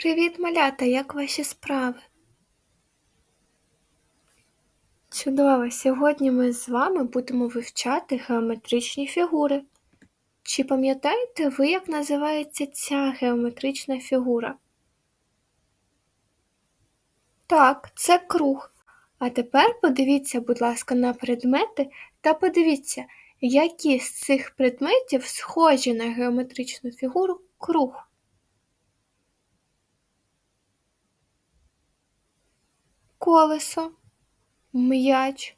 Привіт, малята, як ваші справи? Чудово! Сьогодні ми з вами будемо вивчати геометричні фігури. Чи пам'ятаєте ви, як називається ця геометрична фігура? Так, це круг. А тепер подивіться, будь ласка, на предмети та подивіться, які з цих предметів схожі на геометричну фігуру круг. Колесо, м'яч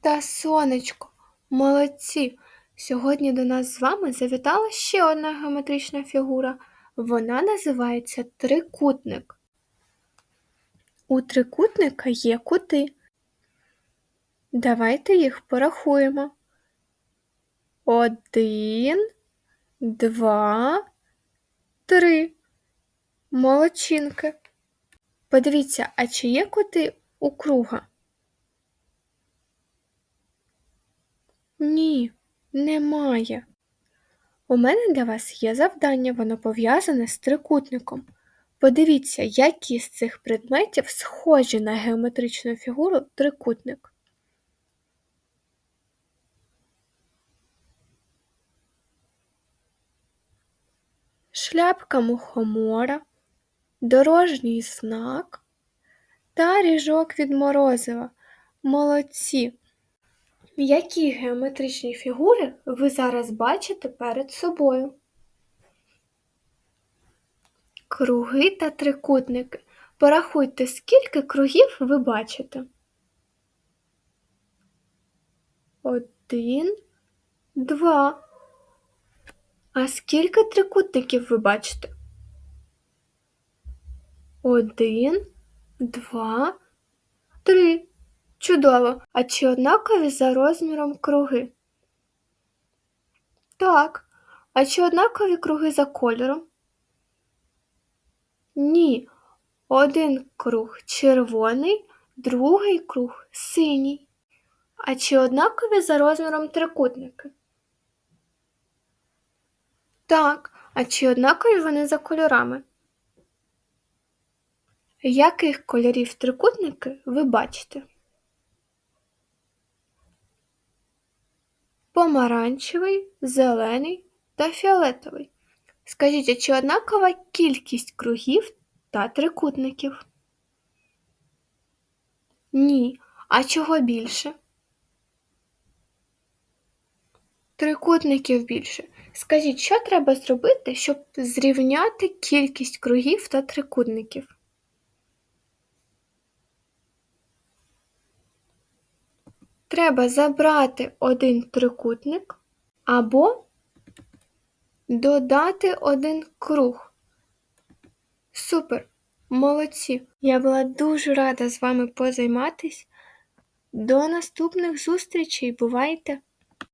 та сонечко. Молодці! Сьогодні до нас з вами завітала ще одна геометрична фігура. Вона називається трикутник. У трикутника є кути. Давайте їх порахуємо. Один, два, три. Молодчинки. Подивіться, а чи є кути у круга? Ні, немає. У мене для вас є завдання, воно пов'язане з трикутником. Подивіться, які з цих предметів схожі на геометричну фігуру трикутник. Шляпка мухомора, дорожній знак та ріжок від морозива. Молодці! Які геометричні фігури ви зараз бачите перед собою? Круги та трикутники. Порахуйте, скільки кругів ви бачите. Один, два. А скільки трикутників ви бачите? Один, два, три. Чудово! А чи однакові за розміром круги? Так. А чи однакові круги за кольором? Ні. Один круг червоний, другий круг синій. А чи однакові за розміром трикутники? Так. А чи однакові вони за кольорами? Яких кольорів трикутники ви бачите? помаранчевий, зелений та фіолетовий. Скажіть, а чи однакова кількість кругів та трикутників? Ні. А чого більше? Трикутників більше. Скажіть, що треба зробити, щоб зрівняти кількість кругів та трикутників? Треба забрати один трикутник або додати один круг. Супер! Молодці! Я була дуже рада з вами позайматись. До наступних зустрічей. Бувайте!